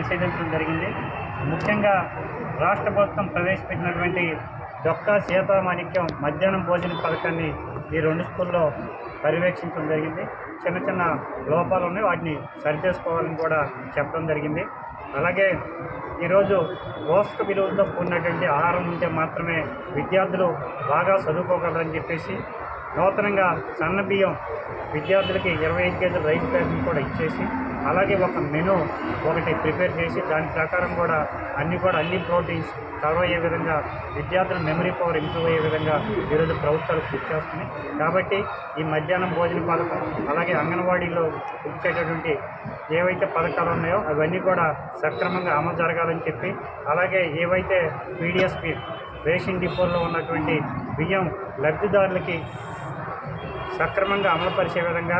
నిషేధించడం జరిగింది. ముఖ్యంగా రాష్ట్ర ప్రభుత్వం ప్రవేశపెట్టినటువంటి డొక్కా సీతామాణిక్యం మధ్యాహ్నం భోజన పథకాన్ని ఈ రెండు స్కూల్లో పర్యవేక్షించడం జరిగింది. చిన్న చిన్న లోపాలు ఉన్నాయి. వాటిని సరిచేసుకోవాలని కూడా చెప్పడం జరిగింది. అలాగే ఈరోజు పోషక విలువలతో కూడినటువంటి ఆహారం ఉంటే మాత్రమే విద్యార్థులు బాగా చదువుకోగలరని చెప్పేసి నూతనంగా సన్న బియ్యం విద్యార్థులకి ఇరవై ఐదు కేజీల రైస్ బ్యాగ్ని కూడా ఇచ్చేసి అలాగే ఒక మెనూ ఒకటి ప్రిపేర్ చేసి దాని ప్రకారం కూడా అన్ని కూడా అన్ని ప్రోటీన్స్ కవర్ అయ్యే విధంగా విద్యార్థుల మెమరీ పవర్ ఇంప్రూవ్ అయ్యే విధంగా ఈరోజు ప్రభుత్వాలు కృషి చేస్తున్నాయి. కాబట్టి ఈ మధ్యాహ్నం భోజన పథకం అలాగే అంగన్వాడీలో ఇచ్చేటటువంటి ఏవైతే పథకాలు ఉన్నాయో అవన్నీ కూడా సక్రమంగా అమలు జరగాలని చెప్పి అలాగే ఏవైతే పీడిఎస్పి రేషన్ డిపోల్లో ఉన్నటువంటి బియ్యం లబ్ధిదారులకి సక్రమంగా అమలుపరిచే విధంగా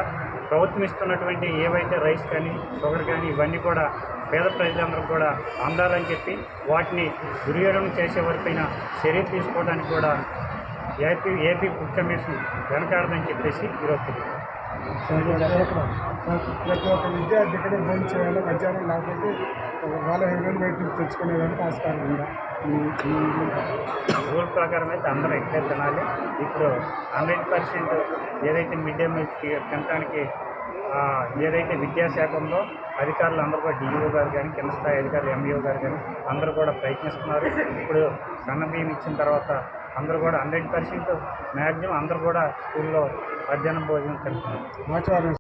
ప్రభుత్వం ఇస్తున్నటువంటి ఏవైతే రైస్ కానీ షుగర్ కానీ ఇవన్నీ కూడా పేద ప్రజలందరూ కూడా అందాలని చెప్పి వాటిని దుర్యోగం చేసే వరకైనా చర్య తీసుకోవడానికి కూడా ఏపీ ఏపీ ఫుడ్ కమిషన్ వెనకాడదని చెప్పేసి ఈరోజు ప్రతి ఒక్క విద్యార్థి ఇక్కడే భోజనం చేయాలి మధ్యాహ్నం లేకపోతే వాళ్ళ హెవెన్ బయట తెచ్చుకునేదానికి ఆస్కారం ఉందా రూల్ ప్రకారం అయితే అందరూ ఇక్కడే తినాలి? ఇప్పుడు హండ్రెడ్ పర్సెంట్ ఏదైతే మిడ్ డే మీల్ తినడానికి ఏదైతే విద్యాశాఖ ఉందో అధికారులు అందరూ కూడా డిఈఓ గారు కానీ కింద స్థాయి అధికారులు ఎంఈఓ గారు కానీ అందరూ కూడా ప్రయత్నిస్తున్నారు. ఇప్పుడు సన్న బియ్యం ఇచ్చిన తర్వాత అందరూ కూడా హండ్రెడ్ పర్సెంట్ మ్యాక్సిమం అందరూ కూడా స్కూల్లో మధ్యాహ్నం భోజనం కలిపి